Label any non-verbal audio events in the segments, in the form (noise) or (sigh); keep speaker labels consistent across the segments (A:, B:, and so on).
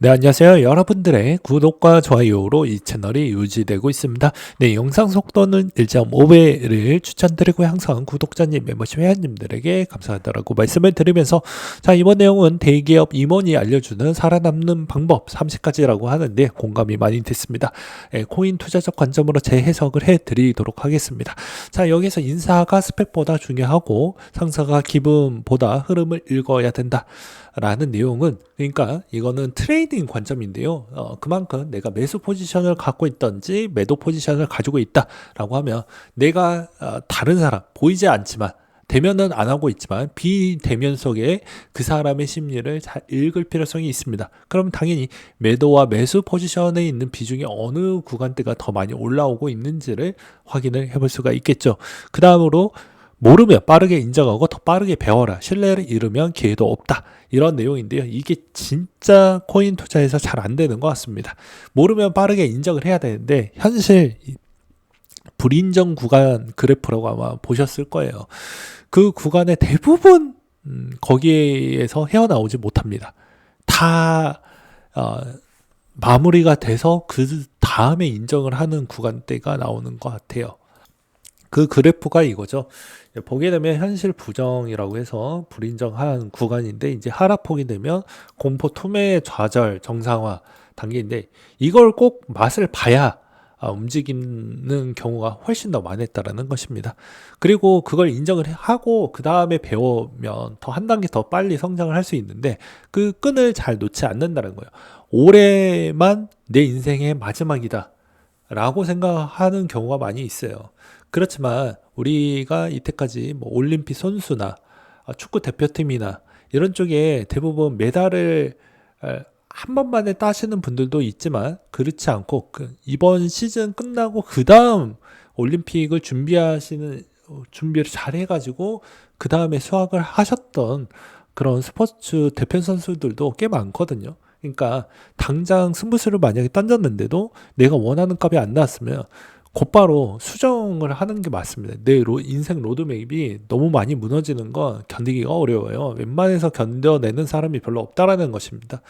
A: 네, 안녕하세요. 여러분들의 구독과 좋아요로 이 채널이 유지되고 있습니다. 네, 영상 속도는 1.5배를 추천드리고 항상 구독자님, 멤버십 회원님들에게 감사하다라고 말씀을 드리면서 자, 이번 내용은 대기업 임원이 알려주는 살아남는 방법 30가지라고 하는데 공감이 많이 됐습니다. 예, 코인 투자적 관점으로 재해석을 해 드리도록 하겠습니다. 자, 여기서 인사가 스펙보다 중요하고 상사가 기분보다 흐름을 읽어야 된다. 라는 내용은 그러니까 이거는 트레이딩 관점인데요. 어, 그만큼 내가 매수 포지션을 갖고 있던지 매도 포지션을 가지고 있다라고 하면 내가 어, 다른 사람 보이지 않지만 대면은 안 하고 있지만 비대면 속에 그 사람의 심리를 잘 읽을 필요성이 있습니다. 그럼 당연히 매도와 매수 포지션에 있는 비중이 어느 구간대가 더 많이 올라오고 있는지를 확인을 해볼 수가 있겠죠. 그 다음으로 모르면 빠르게 인정하고 더 빠르게 배워라. 신뢰를 잃으면 기회도 없다. 이런 내용인데요. 이게 진짜 코인 투자에서 잘 안 되는 것 같습니다. 모르면 빠르게 인정을 해야 되는데 현실 불인정 구간 그래프라고 아마 보셨을 거예요. 그 구간의 대부분 음, 거기에서 헤어나오지 못합니다. 다 어, 마무리가 돼서 그 다음에 인정을 하는 구간대가 나오는 것 같아요. 그 그래프가 이거죠. 보게 되면 현실 부정이라고 해서 불인정한 구간인데 이제 하락폭이 되면 공포 투매 좌절 정상화 단계인데 이걸 꼭 맛을 봐야 아, 움직이는 경우가 훨씬 더 많았다라는 것입니다. 그리고 그걸 인정을 하고 그 다음에 배우면 더 한 단계 더 빨리 성장을 할 수 있는데 그 끈을 잘 놓지 않는다는 거예요. 올해만 내 인생의 마지막이다. 라고 생각하는 경우가 많이 있어요. 그렇지만 우리가 이때까지 뭐 올림픽 선수나 아, 축구 대표팀이나 이런 쪽에 대부분 메달을 한 번만에 따시는 분들도 있지만 그렇지 않고 그 이번 시즌 끝나고 그 다음 올림픽을 준비하시는 준비를 잘 해가지고 그 다음에 수학을 하셨던 그런 스포츠 대표 선수들도 꽤 많거든요. 그러니까 당장 승부수를 만약에 던졌는데도 내가 원하는 값이 안 나왔으면 곧바로 수정을 하는 게 맞습니다. 내 로, 인생 로드맵이 너무 많이 무너지는 건 견디기가 어려워요. 웬만해서 견뎌내는 사람이 별로 없다라는 것입니다.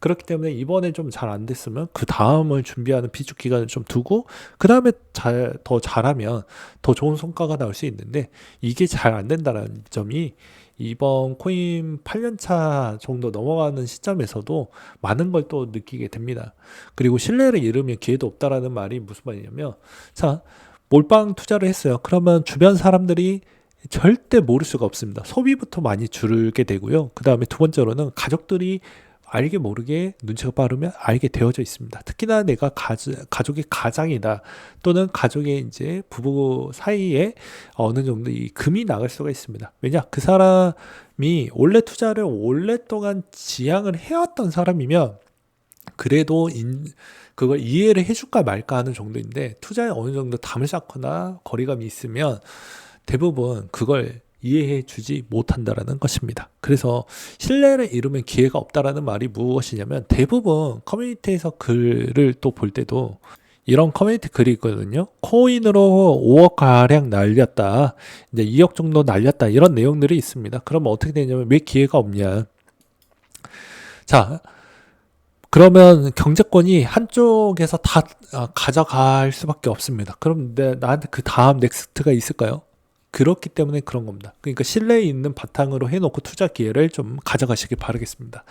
A: 그렇기 때문에 이번에 좀 잘 안 됐으면 그 다음을 준비하는 비축 기간을 좀 두고 그 다음에 잘 더 잘하면 더 좋은 성과가 나올 수 있는데 이게 잘 안 된다는 점이 이번 코인 8년차 정도 넘어가는 시점에서도 많은 걸 또 느끼게 됩니다. 그리고 신뢰를 잃으면 기회도 없다라는 말이 무슨 말이냐면, 자, 몰빵 투자를 했어요. 그러면 주변 사람들이 절대 모를 수가 없습니다. 소비부터 많이 줄게 되고요. 그 다음에 두 번째로는 가족들이 알게 모르게 눈치가 빠르면 알게 되어져 있습니다. 특히나 내가 가족, 가족의 가장이다 또는 가족의 이제 부부 사이에 어느 정도 이 금이 나갈 수가 있습니다. 왜냐 그 사람이 원래 투자를 오랫동안 지향을 해왔던 사람이면 그래도 인, 그걸 이해를 해줄까 말까 하는 정도인데 투자에 어느 정도 담을 쌓거나 거리감이 있으면 대부분 그걸 이해해 주지 못한다라는 것입니다. 그래서 신뢰를 잃으면 기회가 없다라는 말이 무엇이냐면 대부분 커뮤니티에서 글을 또 볼 때도 이런 커뮤니티 글이 있거든요. 코인으로 5억 가량 날렸다. 이제 2억 정도 날렸다. 이런 내용들이 있습니다. 그러면 어떻게 되냐면 왜 기회가 없냐. 자, 그러면 경제권이 한쪽에서 다 아, 가져갈 수밖에 없습니다. 그럼 내, 나한테 그 다음 넥스트가 있을까요? 그렇기 때문에 그런 겁니다. 그러니까 신뢰 있는 바탕으로 해놓고 투자 기회를 좀 가져가시길 바라겠습니다.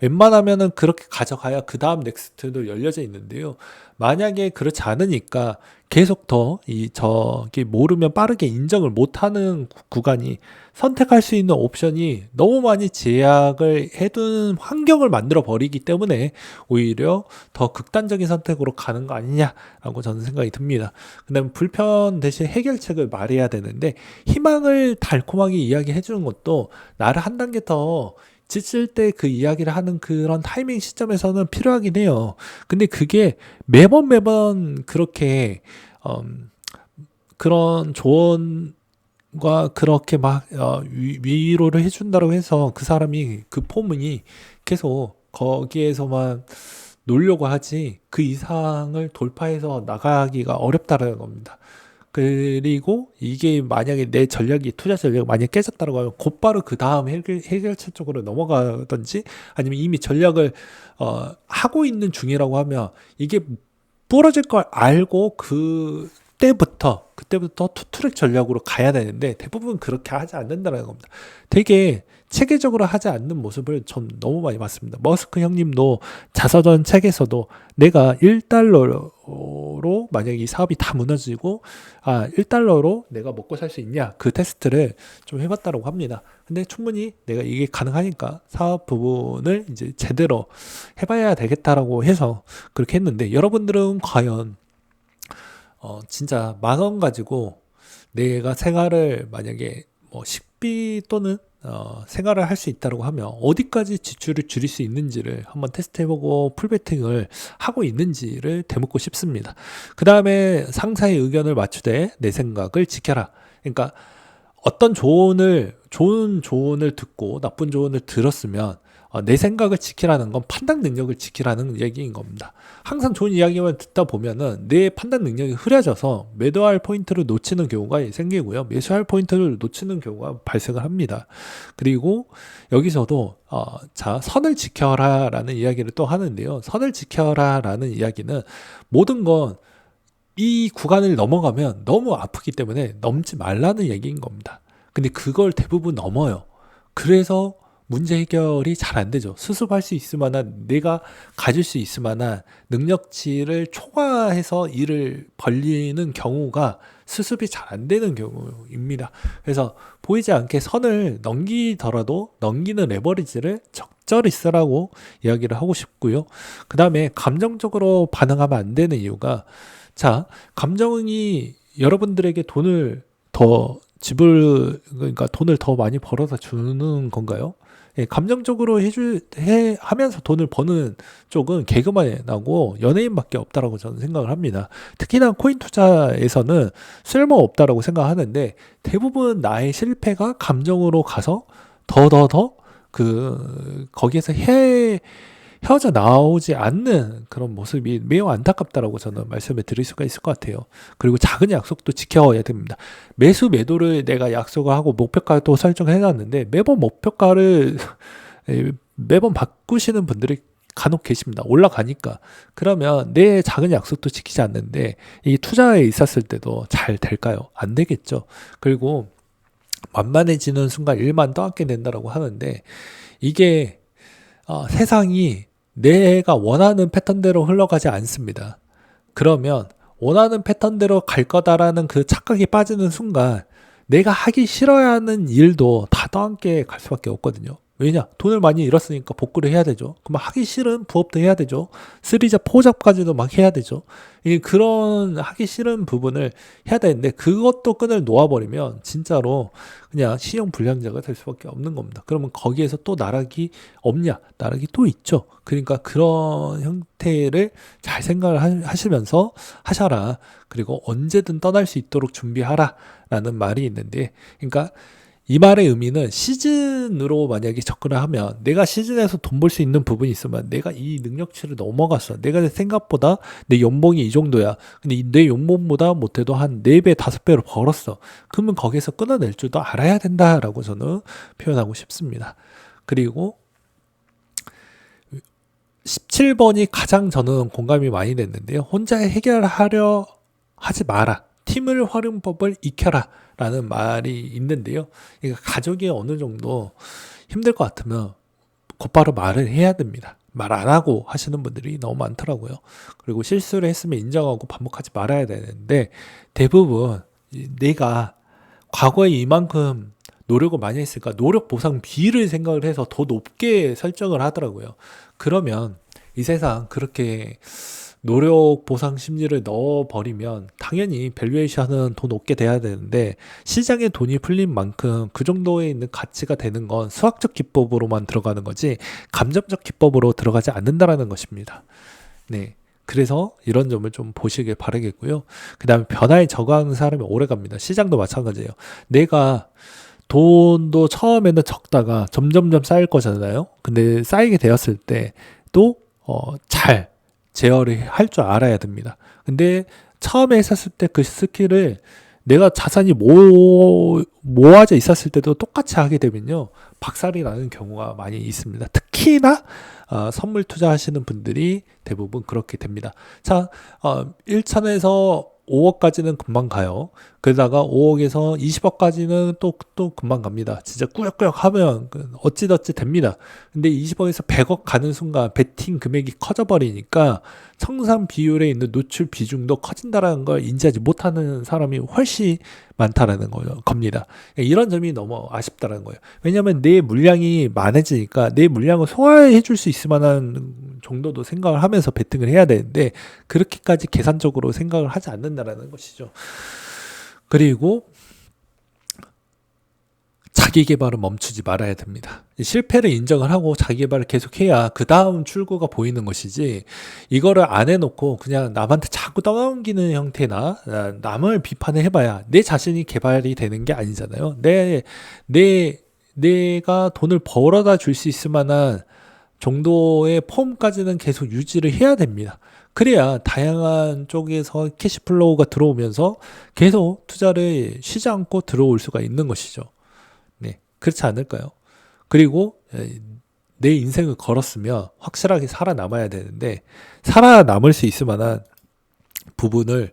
A: 웬만하면은 그렇게 가져가야 그 다음 넥스트도 열려져 있는데요. 만약에 그렇지 않으니까 계속 더 이 저기 모르면 빠르게 인정을 못하는 구간이 선택할 수 있는 옵션이 너무 많이 제약을 해둔 환경을 만들어 버리기 때문에 오히려 더 극단적인 선택으로 가는 거 아니냐라고 저는 생각이 듭니다. 그다음 불편 대신 해결책을 말해야 되는데 희망을 달콤하게 이야기해 주는 것도 나를 한 단계 더 지칠 때 그 이야기를 하는 그런 타이밍 시점에서는 필요하긴 해요. 근데 그게 매번 매번 그렇게 음, 그런 조언 과 그렇게 막 어, 위, 로를 해준다고 해서 그 사람이 그 포문이 계속 거기에서만 놀려고 하지 그 이상을 돌파해서 나가기가 어렵다는 겁니다. 그리고 이게 만약에 내 전략이 투자 전략이 만약에 깨졌다고 하면 곧바로 그 다음 해결, 해결책 쪽으로 넘어가든지 아니면 이미 전략을 어, 하고 있는 중이라고 하면 이게 부러질 걸 알고 그 때부터 그때부터 투트랙 전략으로 가야 되는데 대부분 그렇게 하지 않는다는 겁니다. 되게 체계적으로 하지 않는 모습을 좀 너무 많이 봤습니다. 머스크 형님도 자서전 책에서도 내가 1달러로 만약에 이 사업이 다 무너지고 아 1달러로 내가 먹고 살 수 있냐 그 테스트를 좀 해봤다고 합니다. 근데 충분히 내가 이게 가능하니까 사업 부분을 이제 제대로 해봐야 되겠다라고 해서 그렇게 했는데 여러분들은 과연 어, 진짜 만 원 가지고 내가 생활을 만약에 뭐 식비 또는 어, 생활을 할 수 있다고 하면 어디까지 지출을 줄일 수 있는지를 한번 테스트해보고 풀베팅을 하고 있는지를 되묻고 싶습니다. 그 다음에 상사의 의견을 맞추되 내 생각을 지켜라. 그러니까 어떤 조언을 좋은 조언을 듣고 나쁜 조언을 들었으면 어, 내 생각을 지키라는 건 판단 능력을 지키라는 얘기인 겁니다. 항상 좋은 이야기만 듣다 보면은 내 판단 능력이 흐려져서 매도할 포인트를 놓치는 경우가 생기고요. 매수할 포인트를 놓치는 경우가 발생을 합니다. 그리고 여기서도 어, 자 선을 지켜라 라는 이야기를 또 하는데요. 선을 지켜라 라는 이야기는 모든 건 이 구간을 넘어가면 너무 아프기 때문에 넘지 말라는 얘기인 겁니다. 근데 그걸 대부분 넘어요. 그래서 문제 해결이 잘 안 되죠. 수습할 수 있을 만한 내가 가질 수 있을 만한 능력치를 초과해서 일을 벌리는 경우가 수습이 잘 안 되는 경우입니다. 그래서 보이지 않게 선을 넘기더라도 넘기는 레버리지를 적절히 쓰라고 이야기를 하고 싶고요. 그 다음에 감정적으로 반응하면 안 되는 이유가 자, 감정이 여러분들에게 돈을 더 지불 그러니까 돈을 더 많이 벌어서 주는 건가요? 예, 감정적으로 해줄 해 하면서 돈을 버는 쪽은 개그맨하고 연예인밖에 없다라고 저는 생각을 합니다. 특히나 코인 투자에서는 쓸모 없다라고 생각하는데 대부분 나의 실패가 감정으로 가서 더더더 그 거기에서 해 헤어져 나오지 않는 그런 모습이 매우 안타깝다라고 저는 말씀을 드릴 수가 있을 것 같아요. 그리고 작은 약속도 지켜야 됩니다. 매수 매도를 내가 약속을 하고 목표가도 설정을 해놨는데 매번 목표가를 (laughs) 매번 바꾸시는 분들이 간혹 계십니다. 올라가니까. 그러면 내 작은 약속도 지키지 않는데 이 투자에 있었을 때도 잘 될까요? 안 되겠죠. 그리고 만만해지는 순간 일만 떠안게 된다라고 하는데 이게 어, 세상이 내가 원하는 패턴대로 흘러가지 않습니다. 그러면 원하는 패턴대로 갈 거다라는 그 착각에 빠지는 순간 내가 하기 싫어야 하는 일도 다 떠안게 갈 수밖에 없거든요. 왜냐? 돈을 많이 잃었으니까 복구를 해야 되죠. 그럼 하기 싫은 부업도 해야 되죠. 쓰리잡, 포잡까지도 막 해야 되죠. 이 그런 하기 싫은 부분을 해야 되는데 그것도 끈을 놓아버리면 진짜로 그냥 신용 불량자가 될 수밖에 없는 겁니다. 그러면 거기에서 또 나락이 없냐? 나락이 또 있죠. 그러니까 그런 형태를 잘 생각을 하시면서 하셔라. 그리고 언제든 떠날 수 있도록 준비하라. 라는 말이 있는데, 그러니까 이 말의 의미는 시즌으로 만약에 접근을 하면 내가 시즌에서 돈 벌 수 있는 부분이 있으면 내가 이 능력치를 넘어갔어. 내가 생각보다 내 연봉이 이 정도야. 근데 내 연봉보다 못해도 한 4배, 5배로 벌었어. 그러면 거기서 끊어낼 줄도 알아야 된다라고 저는 표현하고 싶습니다. 그리고 17번이 가장 저는 공감이 많이 됐는데요. 혼자 해결하려 하지 마라. 팀을 활용법을 익혀라. 라는 말이 있는데요. 그러니까 가족이 어느 정도 힘들 것 같으면 곧바로 말을 해야 됩니다. 말 안 하고 하시는 분들이 너무 많더라고요. 그리고 실수를 했으면 인정하고 반복하지 말아야 되는데 대부분 내가 과거에 이만큼 노력을 많이 했으니까 노력 보상 비를 생각을 해서 더 높게 설정을 하더라고요. 그러면 이 세상 그렇게 노력 보상 심리를 넣어버리면 당연히 밸류에이션은 더 높게 돼야 되는데 시장에 돈이 풀린 만큼 그 정도에 있는 가치가 되는 건 수학적 기법으로만 들어가는 거지 감정적 기법으로 들어가지 않는다라는 것입니다. 네. 그래서 이런 점을 좀 보시길 바라겠고요. 그 다음에 변화에 적응하는 사람이 오래 갑니다. 시장도 마찬가지예요. 내가 돈도 처음에는 적다가 점점점 쌓일 거잖아요. 근데 쌓이게 되었을 때 또, 어, 잘, 제어를 할 줄 알아야 됩니다. 근데 처음에 했었을 때 그 스킬을 내가 자산이 모, 모아져 있었을 때도 똑같이 하게 되면요. 박살이 나는 경우가 많이 있습니다. 특히나 어, 선물 투자하시는 분들이 대부분 그렇게 됩니다. 자, 어, 1천에서 5억까지는 금방 가요. 그러다가 5억에서 20억까지는 또, 또 금방 갑니다. 진짜 꾸역꾸역 하면 그 어찌저찌 됩니다. 근데 20억에서 100억 가는 순간 베팅 금액이 커져버리니까 청산 비율에 있는 노출 비중도 커진다라는 걸 인지하지 못하는 사람이 훨씬 많다라는 거예요. 겁니다. 이런 점이 너무 아쉽다라는 거예요. 왜냐하면 내 물량이 많아지니까 내 물량을 소화해 줄 수 있을 만한 정도도 생각을 하면서 베팅을 해야 되는데 그렇게까지 계산적으로 생각을 하지 않는다라는 것이죠. 그리고 자기 개발을 멈추지 말아야 됩니다. 실패를 인정을 하고 자기 개발을 계속해야 그 다음 출구가 보이는 것이지 이거를 안 해놓고 그냥 남한테 자꾸 떠넘기는 형태나 아, 남을 비판을 해봐야 내 자신이 개발이 되는 게 아니잖아요. 내, 내, 내가 돈을 벌어다 줄 수 있을 만한 정도의 폼까지는 계속 유지를 해야 됩니다. 그래야 다양한 쪽에서 캐시플로우가 들어오면서 계속 투자를 쉬지 않고 들어올 수가 있는 것이죠. 네. 그렇지 않을까요? 그리고 내 인생을 걸었으면 확실하게 살아남아야 되는데 살아남을 수 있을 만한 부분을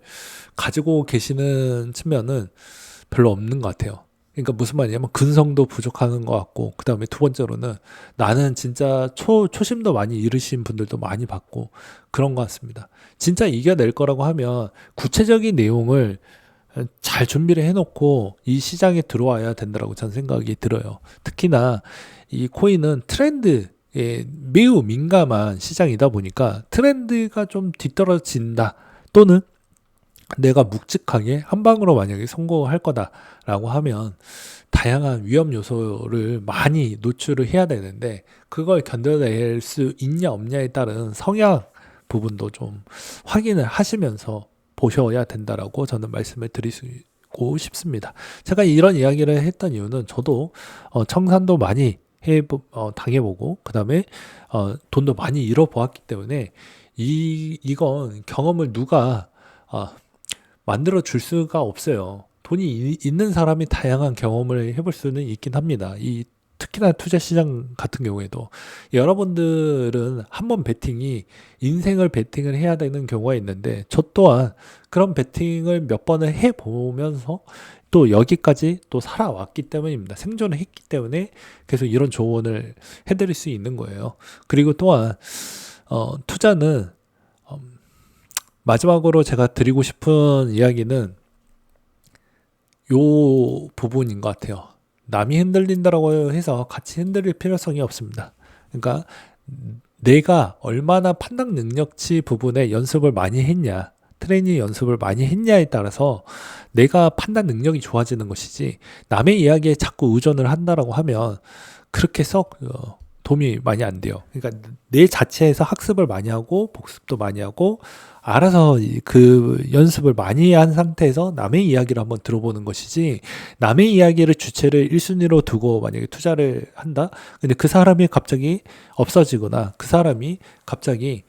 A: 가지고 계시는 측면은 별로 없는 것 같아요. 그러니까 무슨 말이냐면 근성도 부족하는 것 같고 그 다음에 두 번째로는 나는 진짜 초 초심도 많이 잃으신 분들도 많이 봤고 그런 것 같습니다. 진짜 이겨낼 거라고 하면 구체적인 내용을 잘 준비를 해놓고 이 시장에 들어와야 된다라고 저는 생각이 들어요. 특히나 이 코인은 트렌드에 매우 민감한 시장이다 보니까 트렌드가 좀 뒤떨어진다 또는 내가 묵직하게 한 방으로 만약에 성공할 거다라고 하면 다양한 위험 요소를 많이 노출을 해야 되는데 그걸 견뎌낼 수 있냐 없냐에 따른 성향 부분도 좀 확인을 하시면서 보셔야 된다라고 저는 말씀을 드리고 싶습니다. 제가 이런 이야기를 했던 이유는 저도 어, 청산도 많이 해 어, 당해보고 그 다음에 어, 돈도 많이 잃어보았기 때문에 이 이건 경험을 누가 어, 만들어 줄 수가 없어요. 돈이 이, 있는 사람이 다양한 경험을 해볼 수는 있긴 합니다. 이 특히나 투자 시장 같은 경우에도 여러분들은 한 번 베팅이 인생을 베팅을 해야 되는 경우가 있는데 저 또한 그런 베팅을 몇 번을 해 보면서 또 여기까지 또 살아왔기 때문입니다. 생존을 했기 때문에 계속 이런 조언을 해드릴 수 있는 거예요. 그리고 또한 어, 투자는 마지막으로 제가 드리고 싶은 이야기는 요 부분인 것 같아요. 남이 흔들린다라고 해서 같이 흔들릴 필요성이 없습니다. 그러니까 내가 얼마나 판단 능력치 부분에 연습을 많이 했냐, 트레이닝 연습을 많이 했냐에 따라서 내가 판단 능력이 좋아지는 것이지 남의 이야기에 자꾸 의존을 한다라고 하면 그렇게 썩 어, 도움이 많이 안 돼요. 그러니까 내 자체에서 학습을 많이 하고 복습도 많이 하고 알아서 그 연습을 많이 한 상태에서 남의 이야기를 한번 들어보는 것이지 남의 이야기를 주체를 1순위로 두고 만약에 투자를 한다? 근데 그 사람이 갑자기 없어지거나 그 사람이 갑자기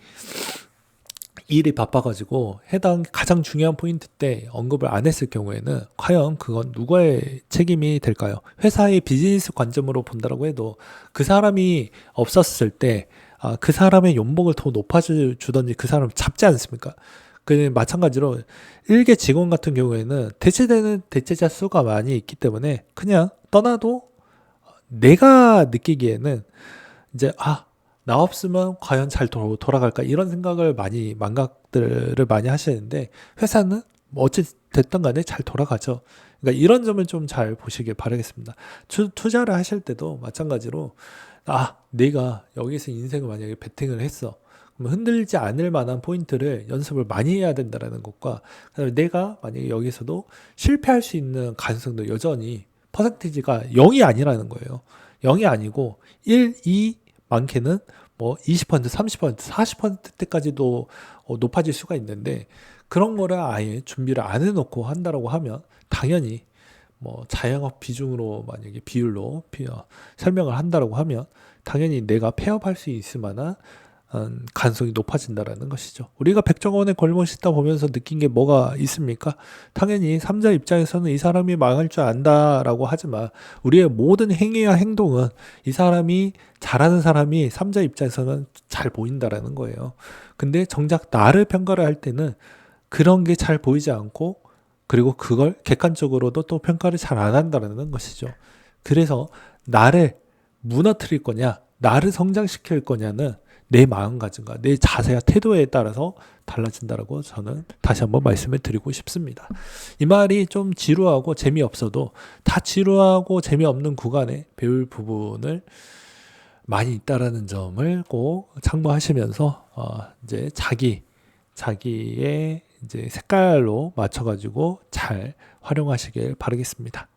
A: 일이 바빠가지고 해당 가장 중요한 포인트 때 언급을 안 했을 경우에는 과연 그건 누구의 책임이 될까요? 회사의 비즈니스 관점으로 본다라고 해도 그 사람이 없었을 때, 아, 그 사람의 연봉을 더 높아주던지 그 사람을 잡지 않습니까? 그 마찬가지로 일개 직원 같은 경우에는 대체되는 대체자 수가 많이 있기 때문에 그냥 떠나도 내가 느끼기에는 이제 아 나 없으면 과연 잘 도, 돌아갈까 이런 생각을 많이 망각들을 많이 하시는데 회사는 뭐 어찌 됐든 간에 잘 돌아가죠. 그러니까 이런 점을 좀 잘 보시길 바라겠습니다. 투, 투자를 하실 때도 마찬가지로 아 내가 여기서 인생을 만약에 베팅을 했어. 흔들리지 않을 만한 포인트를 연습을 많이 해야 된다라는 것과 그다음에 내가 만약에 여기서도 실패할 수 있는 가능성도 여전히 퍼센티지가 0이 아니라는 거예요. 0이 아니고 1, 2, 많게는 뭐 20%, 30%, 40%대까지도 어, 높아질 수가 있는데 그런 거를 아예 준비를 안 해놓고 한다라고 하면 당연히 뭐 자영업 비중으로 만약에 비율로 비, 어, 설명을 한다라고 하면 당연히 내가 폐업할 수 있을 만한 음, 가능성이 높아진다라는 것이죠. 우리가 백종원의 씻다 보면서 느낀 게 뭐가 있습니까? 당연히 삼자 입장에서는 이 사람이 망할 줄 안다라고 하지만 우리의 모든 행위와 행동은 이 사람이 잘하는 사람이 삼자 입장에서는 잘 보인다라는 거예요. 근데 정작 나를 평가를 할 때는 그런 게 잘 보이지 않고 그리고 그걸 객관적으로도 또 평가를 잘 안 한다라는 것이죠. 그래서 나를 무너뜨릴 거냐, 나를 성장시킬 거냐는 내 마음가짐과 내 자세와 태도에 따라서 달라진다라고 저는 다시 한번 말씀을 드리고 싶습니다. 이 말이 좀 지루하고 재미없어도 다 지루하고 재미없는 구간에 배울 부분을 많이 있다라는 점을 꼭 참고하시면서 어 이제 자기 자기의 이제 색깔로 맞춰 가지고 잘 활용하시길 바라겠습니다.